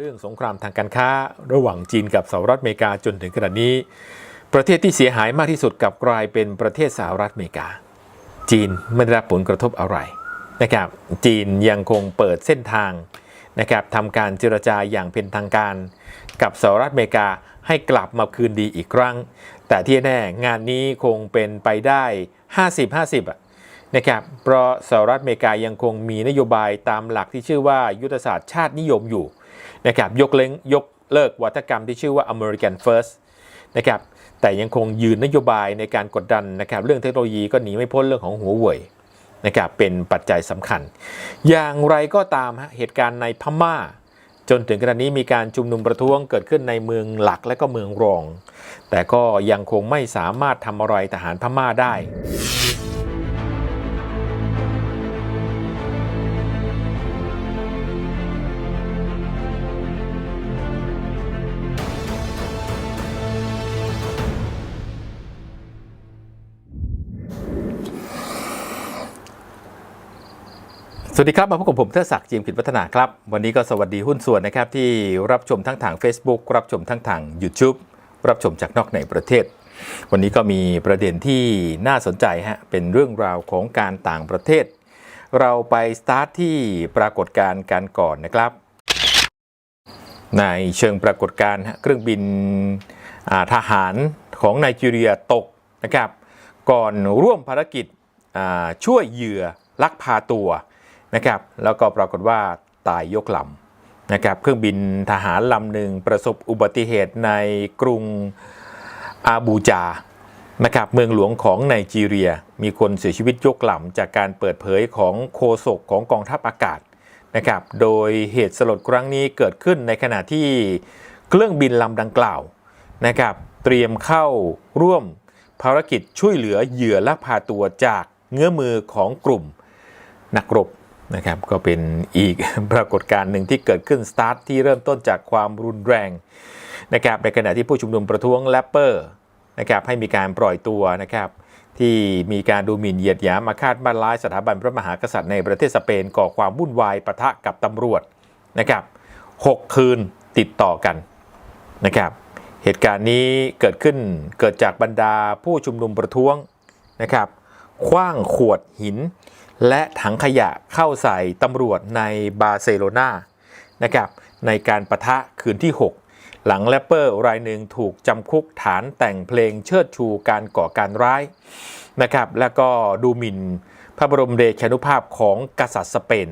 เรื่องสงครามทางการค้าระหว่างจีนกับสหรัฐอเมริกาจนถึงขณะนี้ ประเทศที่เสียหายมากที่สุดกลับกลายเป็นประเทศสหรัฐอเมริกา จีนไม่ได้รับผลกระทบอะไรนะครับจีนยังคงเปิดเส้นทางนะครับทำการเจรจาอย่างเป็นทางการ กับสหรัฐอเมริกาให้กลับมาคืนดีอีกครั้ง แต่ที่แน่งานนี้คงเป็นไปได้ 50-50อะนะครับ เพราะสหรัฐอเมริกายังคงมีนโยบายตามหลักที่ชื่อว่ายุทธศาสตร์ชาตินิยมอยู่ นะครับยกเล้งยกเลิกวัฒกรรมที่ชื่อว่า American First นะครับแต่ยังคงยืนนโยบายในการกดดันนะครับเรื่องเทคโนโลยีก็หนีไม่พ้นเรื่องของหัวเว่ยนะครับเป็นปัจจัยสำคัญ อย่างไรก็ตามฮะเหตุการณ์ในพม่า จนถึงขณะนี้มีการชุมนุมประท้วงเกิดขึ้นในเมืองหลักและก็เมืองรอง แต่ก็ยังคงไม่สามารถทำอะไรทหารพม่าได้ สวัสดีครับ มาพบกับผมเทดศักดิ์จีมกิจวัฒนาครับ วันนี้ก็สวัสดีหุ้นส่วนนะครับ ที่รับชมทั้งทาง Facebook รับชมทั้งทาง YouTube รับชมจากนอกในประเทศ วันนี้ก็มีประเด็นที่น่าสนใจฮะเป็นเรื่องราวของการต่างประเทศ เราไปสตาร์ทที่ปรากฏการณ์การก่อนนะครับ ในเชิงปรากฏการณ์เครื่องบินทหารของไนจีเรียตกนะครับ ก่อนร่วมภารกิจช่วยเหยื่อลักพาตัว นะครับแล้วก็ปรากฏว่าตายยกลำนะครับเครื่องบินทหารลำหนึ่งประสบอุบัติเหตุในกรุงอาบูจานะครับเมืองหลวงของไนจีเรีย มีคนเสียชีวิตยกลำจากการเปิดเผยของโฆษกของกองทัพอากาศนะครับโดยเหตุสลดครั้งนี้เกิดขึ้นในขณะที่เครื่องบินลำดังกล่าวนะครับเตรียมเข้าร่วมภารกิจช่วยเหลือเหยื่อลักพาตัวจากเงื้อมือของกลุ่มนักรบ นะครับก็เป็นอีกปรากฏการณ์หนึ่งที่เกิดขึ้นสตาร์ทที่เริ่มต้นจากความรุนแรงนะครับในขณะที่ผู้ชุมนุมประท้วงแรปเปอร์นะครับให้มีการปล่อยตัวนะครับที่มีการดูหมิ่นเหยียดหยามอาฆาตบ้านร้ายสถาบันพระมหากษัตริย์ในประเทศสเปนก่อความวุ่นวายปะทะกับตำรวจนะครับหกคืนติดต่อกันนะครับเหตุการณ์นี้เกิดขึ้นเกิดจากบรรดาผู้ชุมนุมประท้วงนะครับ คว้างขวดหิน และถังขยะเข้าใส่ตำรวจในบาร์เซโลนานะครับในการประทะคืนที่ 6 หลังแรปเปอร์รายหนึ่งถูกจำคุกฐานแต่งเพลงเชิดชูการก่อการร้ายนะครับแล้วก็ดูหมิ่นพระบรมเดชานุภาพของกษัตริย์สเปน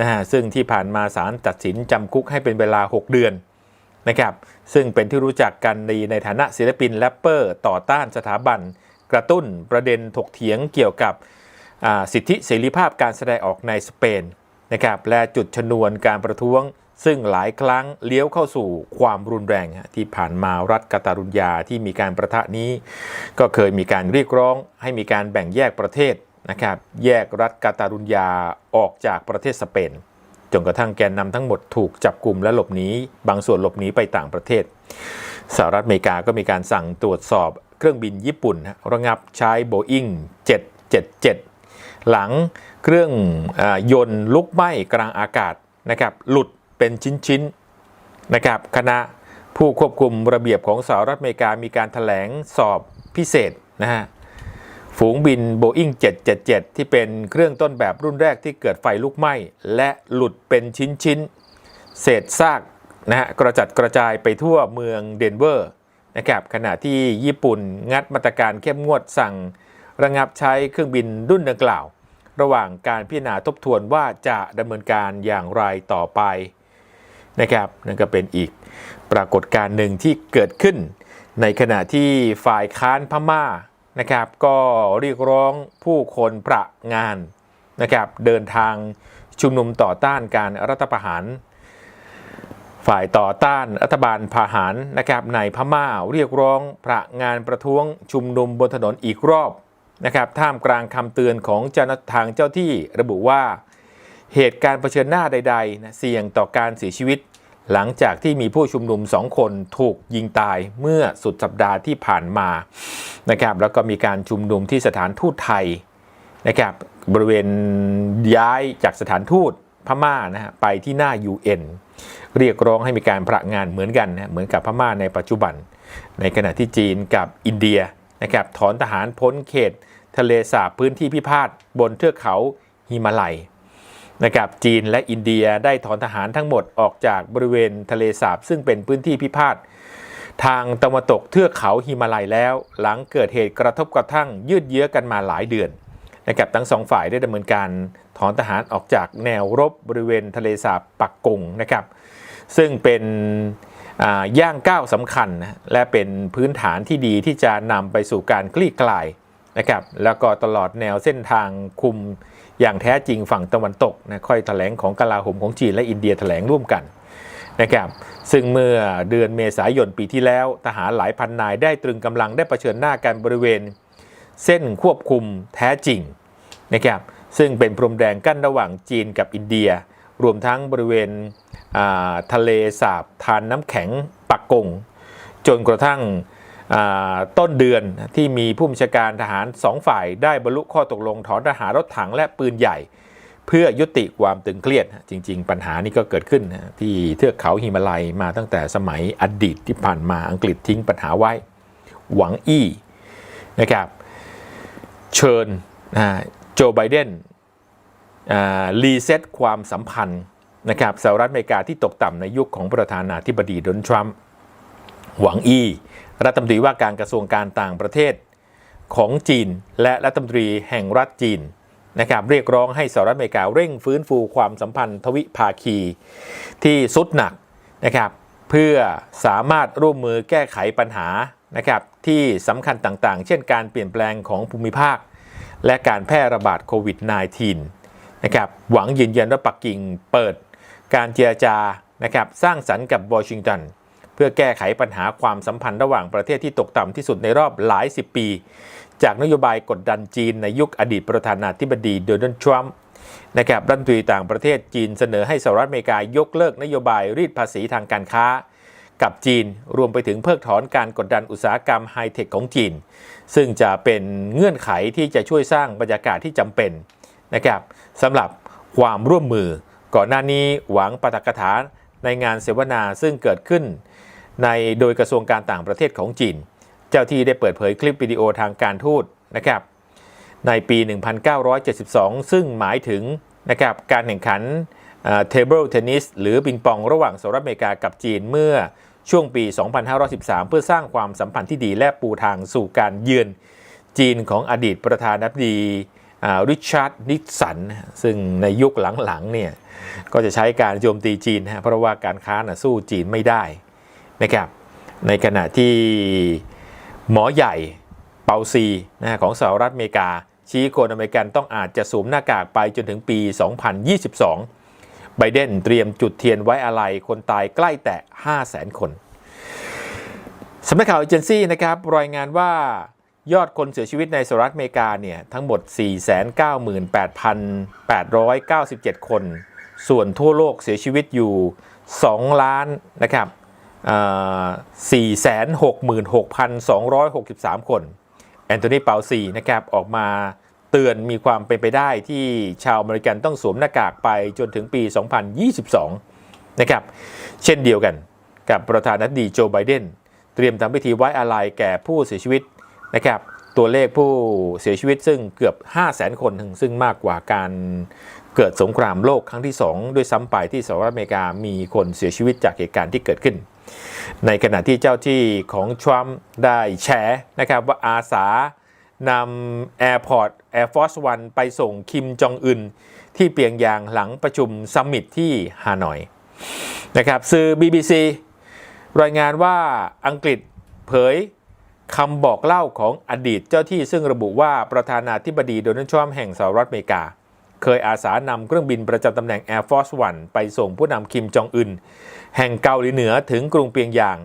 นะฮะซึ่งที่ผ่านมาศาลตัดสินจำคุกให้เป็นเวลา 6 เดือนนะครับซึ่งเป็นที่รู้จักกันในในฐานะศิลปินแรปเปอร์ต่อต้านสถาบัน กระตุ้นประเด็นถกเถียงเกี่ยวกับสิทธิเสรีภาพการแสดงออกในสเปนนะครับและจุดชนวนการประท้วง ซึ่งหลายครั้งเลี้ยวเข้าสู่ความรุนแรง ที่ผ่านมารัฐกาตารุญญาที่มีการประทะนี้ ก็เคยมีการเรียกร้องให้มีการแบ่งแยกประเทศนะครับแยกรัฐกาตารุญญาออกจากประเทศสเปนจนกระทั่งแกนนำทั้งหมดถูกจับกลุ่มและหลบหนีบางส่วนหลบหนีไปต่างประเทศ สหรัฐอเมริกาก็มีการสั่งตรวจสอบเครื่องบินญี่ปุ่นฮะระงับใช้ Boeing 777 หลังเครื่องอยนต์ลุกไหม้กลางอากาศนะครับหลุดเป็นชิ้นๆนะครับคณะผู้ควบคุมระเบียบของสหรัฐอเมริกามีการถแถลงสอบพิเศษนะฮะฝูงบิน Boeing 777 ที่เป็นเครื่องต้นแบบรุ่นแรกที่เกิดไฟลุกไหม้ และหลุดเป็นชิ้น ๆ เศษซาก นะฮะกระจัดกระจายไปทั่วเมืองเดนเวอร์นะครับขณะที่ญี่ปุ่นงัดมาตรการเข้มงวดสั่ง ระงับใช้เครื่องบินรุ่นดังกล่าว ระหว่างการพิจารณาทบทวนว่าจะดำเนินการอย่างไรต่อไปนะครับนั่นก็เป็นอีกปรากฏการณ์หนึ่งที่เกิดขึ้น ในขณะที่ฝ่ายค้านพม่านะครับ ก็เรียกร้องผู้คนประงานนะครับ เดินทางชุมนุมต่อต้านการรัฐประหาร ฝ่ายต่อต้านรัฐบาลพาหารนะครับในพม่าเรียกร้องประงานประท้วงชุมนุมบนถนนอีกรอบนะครับท่ามกลางคำเตือนของเจ้าหน้าทางเจ้าที่ระบุว่า เหตุการณ์เผชิญหน้าใดๆนะเสี่ยงต่อการเสียชีวิต หลังจากที่มีผู้ชุมนุมสองคนถูกยิงตายเมื่อสุดสัปดาห์ที่ผ่านมานะครับแล้วก็มีการชุมนุมที่สถานทูตไทยนะครับบริเวณย้ายจากสถานทูตพม่านะฮะไปที่หน้า UN เรียกร้องให้มีการประงานเหมือนกันนะเหมือนกับพม่าในปัจจุบัน ในขณะที่จีนกับอินเดียนะครับถอนทหารพ้นเขต ทะเลสาบพื้นที่พิพาทบนเทือกเขาหิมาลัยนะครับจีนและอินเดียได้ถอนทหารทั้งหมดออกจากบริเวณทะเลสาบซึ่งเป็นพื้นที่พิพาททางตะวันตกเทือกเขาหิมาลัยแล้ว หลังเกิดเหตุกระทบกระทั่งยืดเยื้อกันมาหลายเดือน นะครับทั้งสองฝ่ายได้ดำเนินการถอนทหารออกจากแนวรบบริเวณทะเลสาบปักกงนะครับซึ่งเป็นย่างก้าวสำคัญนะและเป็นพื้นฐานที่ดีที่จะนำไปสู่การคลี่คลายนะครับแล้วก็ตลอดแนวเส้นทางคุมอย่างแท้จริงฝั่งตะวันตกนะค่อยแถลงของกลาโหมของจีนและอินเดียแถลงร่วมกันนะครับซึ่งเมื่อเดือนเมษายนปีที่แล้ว ทหารหลายพันนายได้ตรึงกำลังได้เผชิญหน้ากันบริเวณ เส้นควบคุมแท้จริงนะครับซึ่งเป็นพรมแดงกั้นระหว่างจีนกับอินเดีย รวมทั้งบริเวณทะเลสาบทานน้ำแข็งปักกง จนกระทั่งต้นเดือนที่มีผู้บัญชาการทหารสองฝ่ายได้บรรลุข้อตกลงถอนทหารรถถังและปืนใหญ่ เพื่อยุติความตึงเครียด จริง ๆ ปัญหานี้ก็เกิดขึ้นที่เทือกเขาหิมาลัยมาตั้งแต่สมัยอดีตที่ผ่านมาอังกฤษทิ้งปัญหาไว้ หวังอี้นะครับ เชิญโจไบเดนรีเซ็ตความสัมพันธ์นะครับสหรัฐอเมริกาที่ตกต่ำในยุคของประธานาธิบดีโดนัลด์ทรัมป์หวังอี้รัฐมนตรีว่าการกระทรวงการต่างประเทศของจีน และรัฐมนตรีแห่งรัฐจีนนะครับเรียกร้องให้สหรัฐอเมริกาเร่งฟื้นฟูความสัมพันธ์ทวิภาคีที่สุดหนักนะครับเพื่อสามารถร่วมมือแก้ไขปัญหา นะครับที่สำคัญต่างๆ เช่นการเปลี่ยนแปลงของภูมิภาค และการแพร่ระบาดโควิด -19 นะครับหวังยืนยันว่าปักกิ่งเปิดการเจรจานะครับสร้างสรรค์กับวอชิงตันเพื่อแก้ไขปัญหาความสัมพันธ์ระหว่างประเทศที่ตกต่ำที่สุดในรอบหลายสิบปี จากนโยบายกดดันจีนในยุคอดีตประธานาธิบดีโดนัลด์ทรัมป์นะครับรัฐมนตรีต่างประเทศจีนเสนอให้สหรัฐอเมริกายกเลิกนโยบายรีดภาษีทางการค้า กับจีน รวมไปถึงเพิกถอนการกดดันอุตสาหกรรมไฮเทคของจีน ซึ่งจะเป็นเงื่อนไขที่จะช่วยสร้างบรรยากาศที่จำเป็นนะครับสำหรับความร่วมมือ ก่อนหน้านี้หวังปาฐกถาในงานเสวนาซึ่งเกิดขึ้น ในโดยกระทรวงการต่างประเทศของจีน เจ้าที่ได้เปิดเผยคลิปวิดีโอทางการทูตนะครับในปี 1972 ซึ่งหมายถึงนะครับการแข่งขันเทเบิลเทนนิสหรือปิงปองระหว่างสหรัฐอเมริกากับจีนเมื่อ ช่วงปี 2513 เพื่อสร้างความสัมพันธ์ที่ดีและปูทางสู่การเยือนจีนของอดีตประธานาธิบดีริชาร์ดนิกสัน ซึ่งในยุคหลังๆเนี่ยก็จะใช้การโจมตีจีนนะเพราะว่าการค้านะสู้จีนไม่ได้นะครับในขณะที่หมอใหญ่เปาซีนะของสหรัฐอเมริกา ชี้คนอเมริกันต้องอาจจะสวมหน้ากากไปจนถึงปี 2022 ไบเดนเตรียมจุดเทียนไว้อาลัยคนตายใกล้แตะ500,000คนสำนักข่าวเอเจนซี่นะครับรายงานว่ายอดคนเสียชีวิตในสหรัฐอเมริกาเนี่ยทั้งหมด 498,897 คน ส่วนทั่วโลกเสียชีวิตอยู่ 2 ล้านนะครับ466,263 คน แอนโทนีเปาซีนะครับออกมา เตือนมีความเป็นไปได้ที่ชาวอเมริกันต้องสวมหน้ากากไปจนถึงปี 2022 นะครับ เช่นเดียวกันกับประธานาธิบดีโจไบเดนเตรียมทำพิธีไว้อาลัยแก่ผู้เสียชีวิตนะครับ ตัวเลขผู้เสียชีวิตซึ่งเกือบ 5 0 0 0 0 0 คนซึ่งมากกว่าการเกิดสงครามโลกครั้งที่ 2 ด้วยซ้ำไปที่สหรัฐอเมริกามีคนเสียชีวิตจากเหตุการณ์ที่เกิดขึ้น ในขณะที่เจ้าที่ของทรัมป์ได้แฉนะครับว่าอาสา นำ Airport Air Force One ไปส่งคิมจองอึนที่เปียงยางหลังประชุมซัมมิตที่ฮานอยนะครับสื่อ BBC รายงานว่าอังกฤษเผยคำบอกเล่าของอดีตเจ้าที่ซึ่งระบุว่าประธานาธิบดีโดนัลด์ทรัมป์แห่งสหรัฐอเมริกา เคยอาสานำเครื่องบินประจำตำแหน่ง Air Force One ไปส่งผู้นำคิมจองอึนแห่งเกาหลีเหนือถึงกรุงเปียงยาง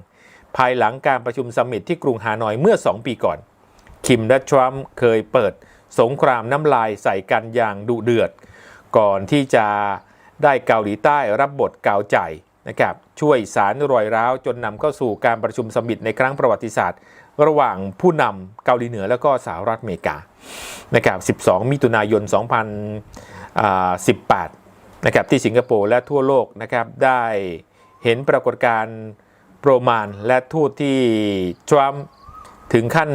ภายหลังการประชุมซัมมิตที่กรุงฮานอยเมื่อ 2 ปีก่อน คิมและทรัมป์เคยเปิดสงครามน้ำลายใส่กันอย่างดุเดือด ก่อนที่จะได้เกาหลีใต้รับบทกาวใจนะครับช่วยสารรอยร้าวจนนำเข้าสู่การประชุมสมมิตในครั้งประวัติศาสตร์ ระหว่างผู้นำเกาหลีเหนือและก็สหรัฐอเมริกานะครับ12 มิถุนายน 2018นะครับที่สิงคโปร์และทั่วโลกนะครับได้เห็นปรากฏการณ์โปรมานและทูตที่ทรัมป์ ถึงขั้น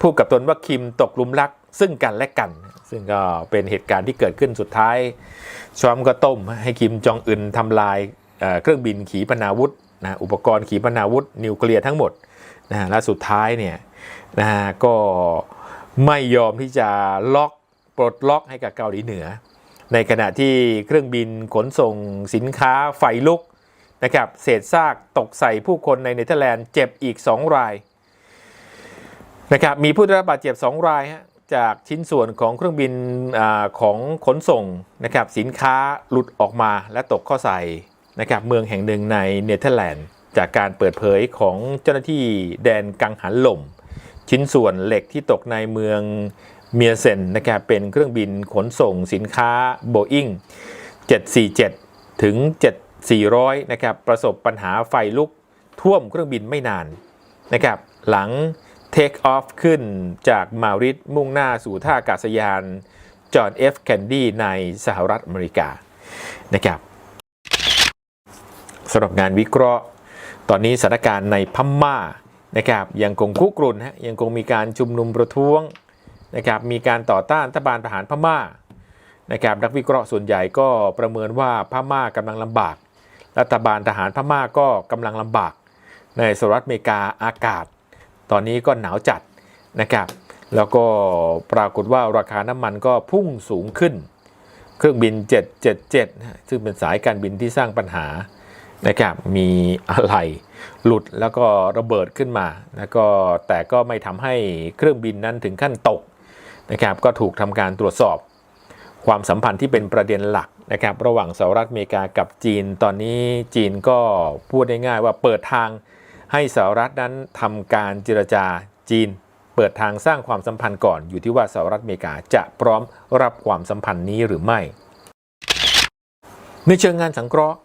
พูดกับตนว่าคิมตกลุมรัก ซึ่งกันและกัน ซึ่งก็เป็นเหตุการณ์ที่เกิดขึ้นสุดท้ายทรัมก็ต้มให้คิมจองอึนทำลายเครื่องบินขีปนาวุธนะอุปกรณ์ขีปนาวุธ นิวเคลียร์ทั้งหมดนะและสุดท้ายเนี่ยนะฮะก็ไม่ยอมที่จะล็อกปลดล็อกให้กับเกาหลีเหนือ ในขณะที่เครื่องบินขนส่งสินค้าไฟลุกนะครับเศษซากตกใส่ผู้คนในเนเธอร์แลนด์เจ็บอีก 2 ราย นะครับมีผู้ได้รับบาดเจ็บ 2 รายฮะจากชิ้นส่วนของเครื่องบินอของขนส่งนะครับสินค้าหลุดออกมาและตกเข้าใส่นะครับเมืองแห่งหนึ่งในเนเธอร์แลนด์ จากการเปิดเผยของเจ้าหน้าที่แดนกังหันลม ชิ้นส่วนเหล็กที่ตกในเมืองเมียเซนนะครับเป็นเครื่องบินขนส่งสินค้า Boeing 747 ถึง 7400 นะครับประสบปัญหาไฟลุกท่วมเครื่องบินไม่นานนะครับหลัง เทคออฟขึ้นจากมาริดมุ่งหน้าสู่ท่าอากาศยาน จอห์นเอฟแคนดี้ในสหรัฐอเมริกานะครับสำหรับงานวิเคราะห์ ตอนนี้สถานการณ์ในพม่านะครับยังคงคุกรุ่นฮะยังคงมีการชุมนุมประท้วงนะครับมีการต่อต้านรัฐบาลทหารพม่านะครับนักวิเคราะห์ส่วนใหญ่ก็ประเมินว่าพม่ากำลังลำบาก รัฐบาลทหารพม่าก็กำลังลำบาก ในสหรัฐอเมริกาอากาศ ตอนนี้ก็หนาวจัดนะครับ แล้วก็ปรากฏว่าราคาน้ำมันก็พุ่งสูงขึ้น เครื่องบิน 777 ซึ่งเป็นสายการบินที่สร้างปัญหานะครับมีอะไรหลุดแล้วก็ระเบิดขึ้นมาแล้วก็แต่ก็ไม่ทำให้เครื่องบินนั้นถึงขั้นตกนะครับก็ถูกทำการตรวจสอบ ความสัมพันธ์ที่เป็นประเด็นหลักนะครับระหว่างสหรัฐอเมริกากับจีน ตอนนี้จีนก็พูดได้ง่ายว่าเปิดทาง ให้สหรัฐนั้นทำการเจรจาจีน เปิดทางสร้างความสัมพันธ์ก่อนอยู่ที่ว่าสหรัฐอเมริกาจะพร้อมรับความสัมพันธ์นี้หรือไม่ ในเชิงงานสังเคราะห์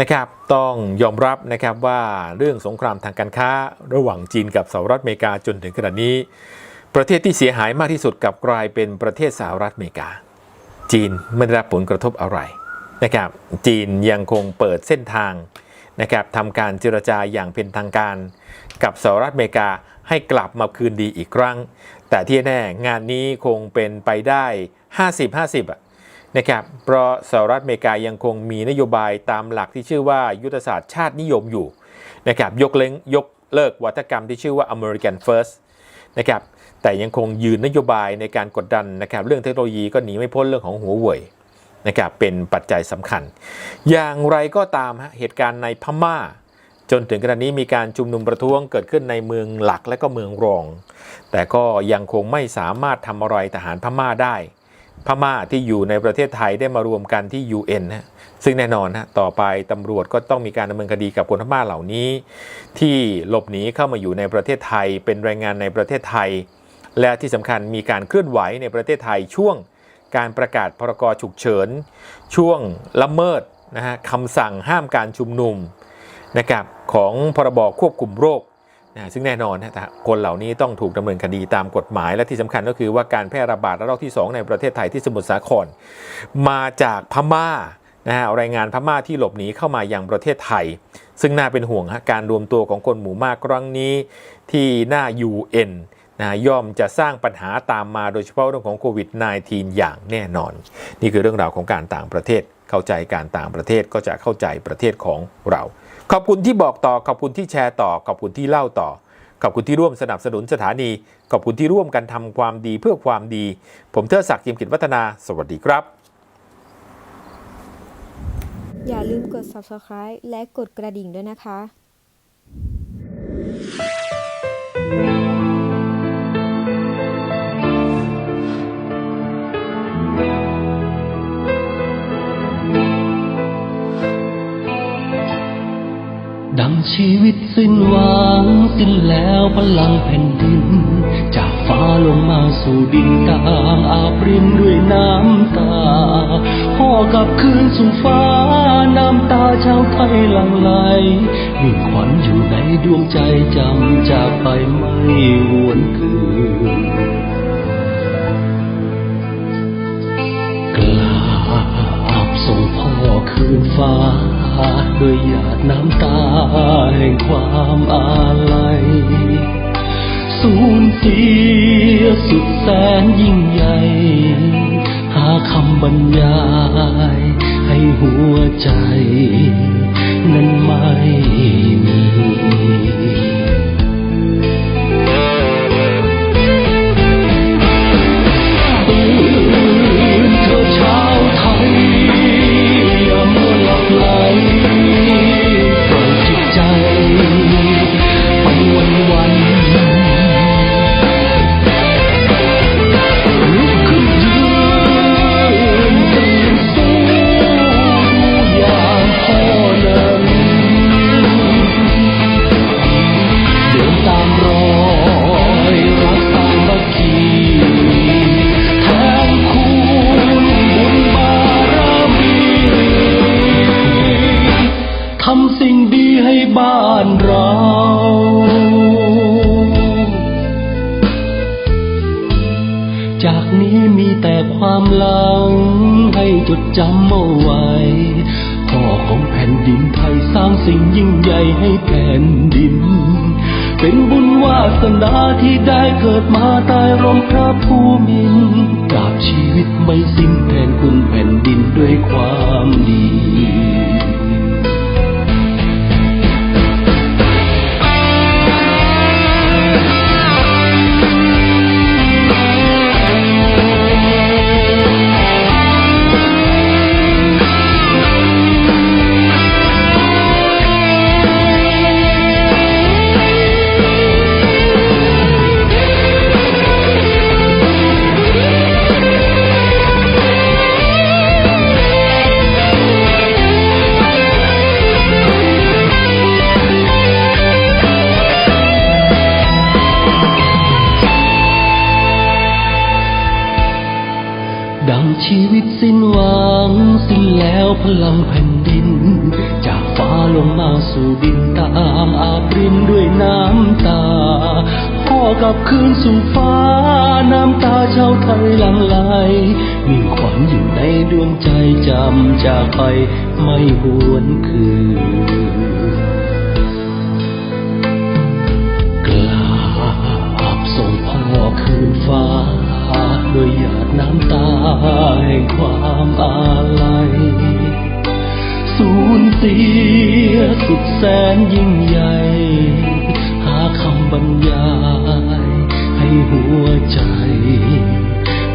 นะครับต้องยอมรับนะครับว่าเรื่องสงครามทางการค้าระหว่างจีนกับสหรัฐอเมริกาจนถึงขณะนี้ ประเทศที่เสียหายมากที่สุดกับกลายเป็นประเทศสหรัฐอเมริกา จีนไม่ได้รับผลกระทบอะไรนะครับจีนยังคงเปิดเส้นทาง นะครับทำการเจรจาอย่างเป็นทางการ กับสหรัฐอเมริกาให้กลับมาคืนดีอีกครั้ง แต่ที่แน่งานนี้คงเป็นไปได้ 50-50อะนะครับเพราะสหรัฐอเมริกายังคงมีนโยบายตามหลักที่ชื่อว่ายุทธศาสตร์ชาตินิยมอยู่นะครับยกเล้งยกเลิกวัฒกรรมที่ชื่อว่า American First นะครับแต่ยังคงยืนนโยบายในการกดดันนะครับเรื่องเทคโนโลยีก็หนีไม่พ้นเรื่องของหัวเว่ย นะครับเป็นปัจจัยสำคัญ อย่างไรก็ตามฮะเหตุการณ์ในพม่า จนถึงขณะนี้มีการชุมนุมประท้วงเกิดขึ้นในเมืองหลักและก็เมืองรอง แต่ก็ยังคงไม่สามารถทำอะไรทหารพม่าได้ พม่าที่อยู่ในประเทศไทยได้มารวมกันที่ UN นะซึ่งแน่นอนนะต่อไปตำรวจก็ต้องมีการดำเนินคดีกับคนพม่าเหล่านี้ ที่หลบหนีเข้ามาอยู่ในประเทศไทย เป็นแรงงานในประเทศไทย และที่สำคัญมีการเคลื่อนไหวในประเทศไทยช่วง การประกาศพรกฉุกเฉิน ช่วงละเมิดนะฮะคำสั่งห้ามการชุมนุมนะครับของพรบควบคุมโรคนะซึ่งแน่นอนนะแต่คนเหล่านี้ต้องถูกดำเนินคดีตามกฎหมาย และที่สำคัญก็คือว่าการแพร่ระบาดระลอกที่ 2 ในประเทศไทยที่สมุทรสาคร มาจากพม่านะฮะรายงานพม่าที่หลบหนีเข้ามายังประเทศไทย ซึ่งน่าเป็นห่วงฮะการรวมตัวของคนหมู่มากครั้งนี้ที่หน้า UN นะย่อมจะสร้างปัญหาตามมาโดยเฉพาะเรื่องของโควิด -19 อย่างแน่นอน นี่คือเรื่องราวของการต่างประเทศ เข้าใจการต่างประเทศก็จะเข้าใจประเทศของเรา ขอบคุณที่บอกต่อ ขอบคุณที่แชร์ต่อ ขอบคุณที่เล่าต่อ ขอบคุณที่ร่วมสนับสนุนสถานี ขอบคุณที่ร่วมกันทำความดีเพื่อความดี ผมเทอศักดิ์ยิมกิจวัฒนา สวัสดีครับ อย่าลืมกด subscribe และกดกระดิ่งด้วยนะคะ ดังชีวิตสิ้นหวังสิ้นแล้วพลังแผ่นดิน จากฟ้าลงมาสู่ดินตางอาบรินด้วยน้ำตาพ่อกลับคืนสู่ฟ้าน้ำตาชาวไทยหลั่งไหลมีขวัญอยู่ในดวงใจจำจากไปไม่หวนคืนกราบส่งพ่อคืนฟ้า ด้วยหยาดน้ำตาแห่งความอาลัย สูญเสียสุดแสนยิ่งใหญ่ หาคำบรรยาย ให้หัวใจ นั้นไม่มี สิ่งยิ่งใหญ่ให้แผ่นดิน เป็นบุญวาสนาที่ได้เกิดมาตายรมพระภูมินทร์ตราบชีวิตไม่สิ้นแทนคุณแผ่นดินด้วยความดี วพลังแผ่นดิน จากฟ้าลงมาสู่ดินตามอาบรินด้วยน้ำตา พ่อกลับคืนสู่ฟ้า น้ำตาชาวไทยหลั่งไหลมิ่งขวัญอยู่ในดวงใจจำจากไปไม่หวนคืนกราบส่งพ่อคืนฟ้าโดวยหยาดน้ำตาแห่งความอาลัย สียสุดแสนยิ่งใหญ่ หาคำบรรยาย ให้หัวใจ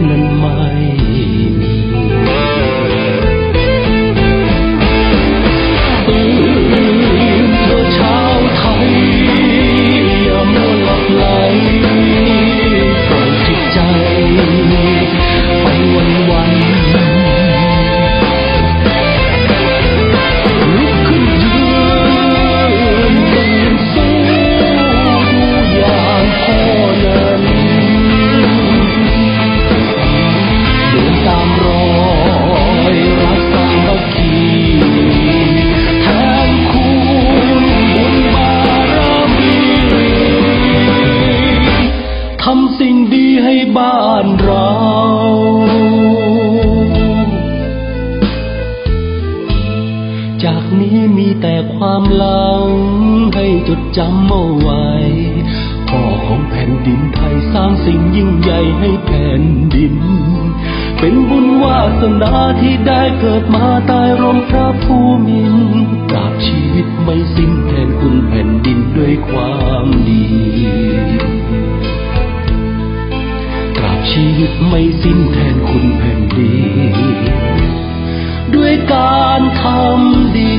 นั้นไม่มี แผ่นดิน เป็นบุญวาสนาที่ได้เกิดมาตายร่มพระผู้มินตราบชีวิตไม่สิ้นแทนคุณแผ่นดินด้วยความดีตราบชีวิตไม่สิ้นแทนคุณแผ่นดินด้วยการทำดี